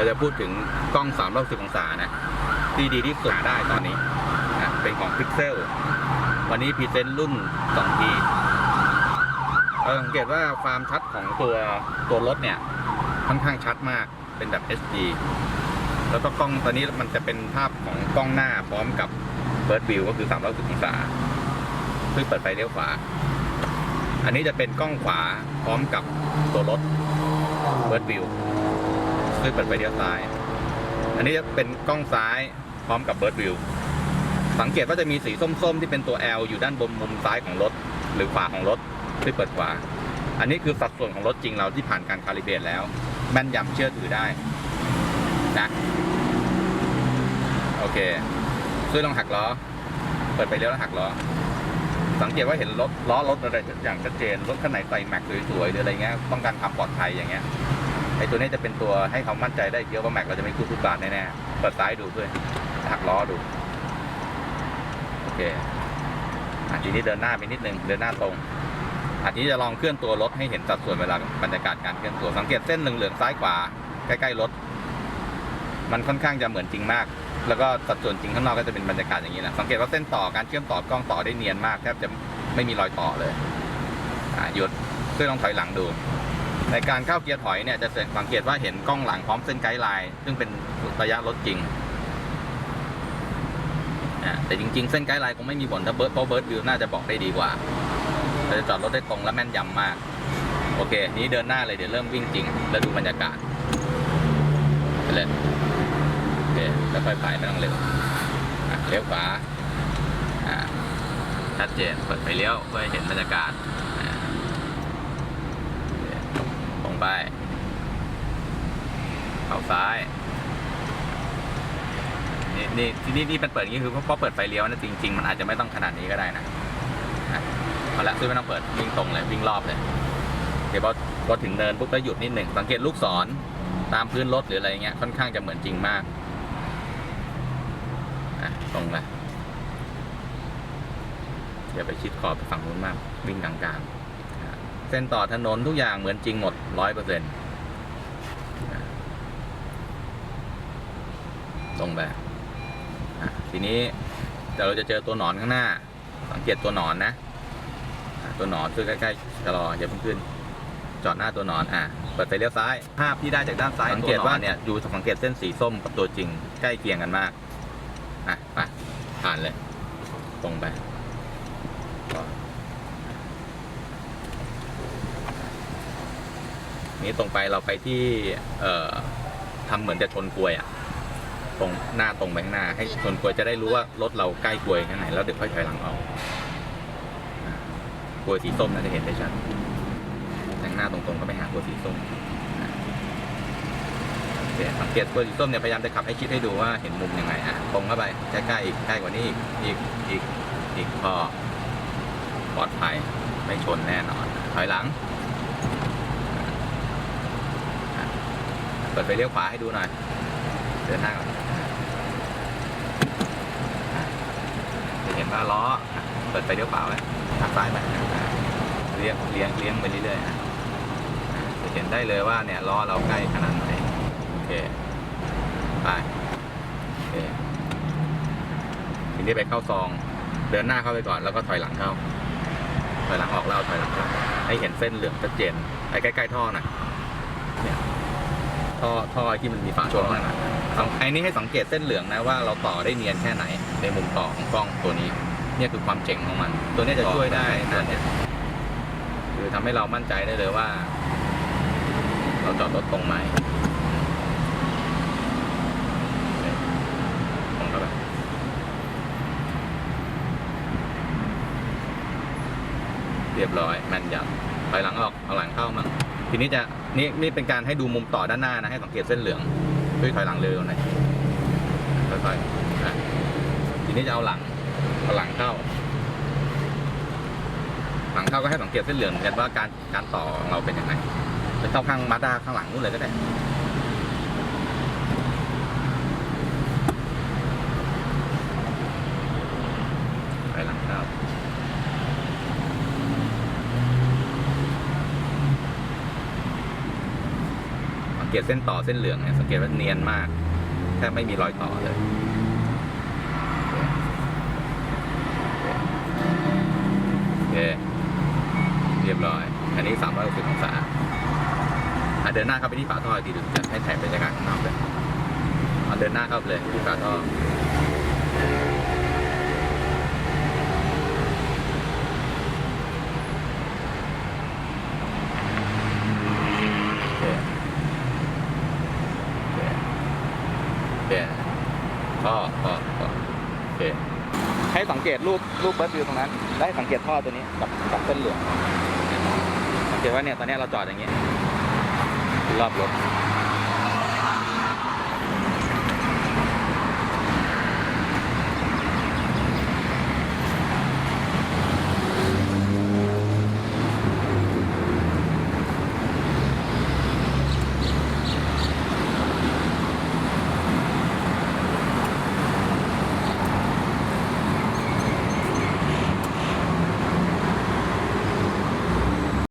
ราจะพูดถึงกล้อง360องศานะ ที่ดีที่สุดได้ตอนนี้นะเป็นของ Pixel วันนี้พรีเซนต์รุ่น 2T เออสังเกตว่าความชัดของตัวตัวรถเนี่ย ค่อนข้างชัดมากเป็นแบบ HD แล้วก็กล้องตอนนี้มันจะเป็นภาพของกล้องหน้าพร้อมกับ Bird View ก็คือ360องศาซึ่งเปิดไฟเลี้ยวขวา อันนี้จะเป็นกล้องขวาพร้อมกับตัวรถ Bird View ซึ่งเปิดไฟเลี้ยวซ้าย อันนี้จะเป็นกล้องซ้ายพร้อมกับ Bird View สังเกตว่าจะมีสีส้มๆ ที่เป็นตัว L อยู่ด้านบนมุมซ้ายของรถ หรือขวาของรถที่เปิดขวา อันนี้คือสัดส่วนของรถจริงเราที่ผ่านการคาลิเบรตแล้ว แม่นยำเชื่อถือได้นะโอเคช่วยลองหักล้อ เปิดไปเลี้ยวแล้วหักล้อ สังเกตว่าเห็นรถล้อรถอะไรอย่างชัดเจน รถคันไหนใส่แม็กสวยๆหรืออะไรเงี้ย ต้องการความปลอดภัยอย่างเงี้ย ไอ้ตัวนี้จะเป็นตัวให้เขามั่นใจได้เยอะว่าแม็กเราจะไม่คู่ทุกบาทแน่ๆเปิดซ้ายดูด้วยหักล้อดู โอเคอะทีนี้เดินหน้าไปนิดนึงเดินหน้าตรงอะทีนี้จะลองเคลื่อนตัวรถให้เห็นสัดส่วนเวลาบรรยากาศการเคลื่อนตัวสังเกตเส้นเหลืองๆซ้ายขวาใกล้ๆรถ มันค่อนข้างจะเหมือนจริงมาก แล้วก็สัดส่วนจริงข้างนอกก็จะเป็นบรรยากาศอย่างนี้แหละสังเกตว่าเส้นต่อการเชื่อมต่อกล้องต่อได้เนียนมากแทบจะไม่มีรอยต่อเลยอะหยุดช่วยลองถอยหลังดู ในการเข้าเกียร์ถอยเนี่ยจะสังเกตว่าเห็นกล้องหลังพร้อมเส้นไกด์ไลน์ซึ่งเป็นระยะรถจริงอะแต่จริง ๆ เส้นไกด์ไลน์คงไม่มีผลถ้าเบิร์ดเพราะเบิร์ดวิวน่าจะบอกได้ดีกว่าเราจะจอดรถได้ตรงและแม่นยำมาก โอเค นี้เดินหน้าเลยเดี๋ยวเริ่มวิ่งจริง แล้วดูบรรยากาศไปเลยโอเคแล้วค่อยไปไม่ต้องเร็วเลี้ยวขวาชัดเจนเปิดไฟเลี้ยวเพื่อเห็นบรรยากาศอะโอเคตรง ไป เข้าซ้าย นี่นี่ที่นี่นี่เป็นเปิดอย่างนี้คือเพราะเปิดไฟเลี้ยวนะจริง ๆ มันอาจจะไม่ต้องขนาดนี้ก็ได้นะเอาละซึ่งไม่ต้องเปิดวิ่งตรงเลยวิ่งรอบเลยเดี๋ยวพอพอถึงเนินปุ๊บก็หยุดนิดหนึ่งสังเกตลูกศรตามพื้นรถหรืออะไรเงี้ยค่อนข้างจะเหมือนจริงมากตรงไปอย่าไปชิดขอบไปฝั่งนู้นมาก วิ่งกลางๆ เส้นต่อถนนทุกอย่างเหมือนจริงหมดร้อยเปอร์เซ็นต์ตรงไปอะทีนี้เดี๋ยวเราจะเจอตัวหนอนข้างหน้า สังเกตตัวหนอนนะอะตัวหนอนคือใกล้ๆชะลออย่าเพิ่งขึ้น จอดหน้าตัวหนอนอะเปิดไฟเลี้ยวซ้าย ภาพที่ได้จากด้านซ้ายสังเกตว่าเนี่ยดูสังเกตเส้นสีส้มกับตัวจริงใกล้เคียงกันมากอะไปผ่านเลย ตรงไปต่อ นี้ตรงไปเราไปที่เอ่อทำเหมือนจะชนกลวยอะตรงหน้าตรงไปข้างหน้า ให้ชนกลวยจะได้รู้ว่ารถเราใกล้กลวยแค่ไหนแล้วเดี๋ยวค่อยถอยหลังเอาอะกลวยสีส้มน่าจะเห็นได้ชัดแต่งหน้าตรงๆก็ไปหาตัวยสีส้มสังเกตตัวยสีส้มเนี่ยพยายามจะขับให้ชิดให้ดูว่าเห็นมุมยังไงอะตรงเข้าไปใกล้ๆอีกใกล้กว่านี้อีกอีกอีกอีกพอปลอดภัยไม่ชนแน่นอนถอยหลังอะเปิดไฟเลี้ยวขวาให้ดูหน่อย เดินหน้าก่อนจะเห็นว่าล้อ เปิดไฟเลี้ยวขวาไว้ทางซ้ายไปอะเลี้ยงเลี้ยงเลี้ยงไปเรื่อยๆจะเห็นได้เลยว่าเนี่ยล้อเราใกล้ขนาดไหนโอเค ไปโอเคทีนี้ไปเข้าซอง เดินหน้าเข้าไปก่อนแล้วก็ถอยหลังเข้า ถอยหลังออกแล้วถอยหลังเข้าให้เห็นเส้นเหลืองชัดเจนไปใกล้ๆท่อนะเนี่ย ท่อท่อที่มันมีฝาช่วงนั้นนะสังไอ้นี่ให้สังเกตเส้นเหลืองนะว่าเราต่อได้เนียนแค่ไหนในมุมต่อของกล้องตัวนี้เนี่ยคือความเจ๋งของมัน ตัวนี้จะช่วยได้นะเนี่ยคือทำให้เรามั่นใจได้เลยว่า เราจอดรถตรงไหมตรงเข้าไปเรียบร้อยแม่นยำถอยหลังออกเอาหลังเข้ามั้ง ทีนี้จะนี่นี่เป็นการให้ดูมุมต่อด้านหน้านะให้สังเกตเส้นเหลืองช่วยถอยหลังเร็วหน่อยค่อยๆนะทีนี้จะเอาหลังเอาหลังเข้า หลังเข้าก็ให้สังเกตเส้นเหลืองเหมือนกันว่าการการต่อของเราเป็นยังไงไปเข้าข้างมาด้าข้างหลังนู่นเลยก็ได้ไปหลังเข้าสัง เกตเส้นต่อเส้นเหลืองเนี่ยสังเกตว่าเนียนมากแทบไม่มีรอยต่อเลยโอเคเรียบร้อย อันนี้ 360องศาอะเดินหน้าเข้าไปที่ฝาท่ออีกทีดูจะให้ถ่ายบรรยากาศข้างนอกเลยเอาเดินหน้าเข้าไปเลยที่ฝาท่อ โอเค โอเค โอเคท่อท่อท่อโอเค ให้สังเกตรูปรูปเบิร์ดวิวตรงนั้นได้สังเกตท่อตัวนี้กับกับเส้นเหลืองสังเกตว่าเนี่ยตอนนี้เราจอดอย่างเงี้ยรอบรถ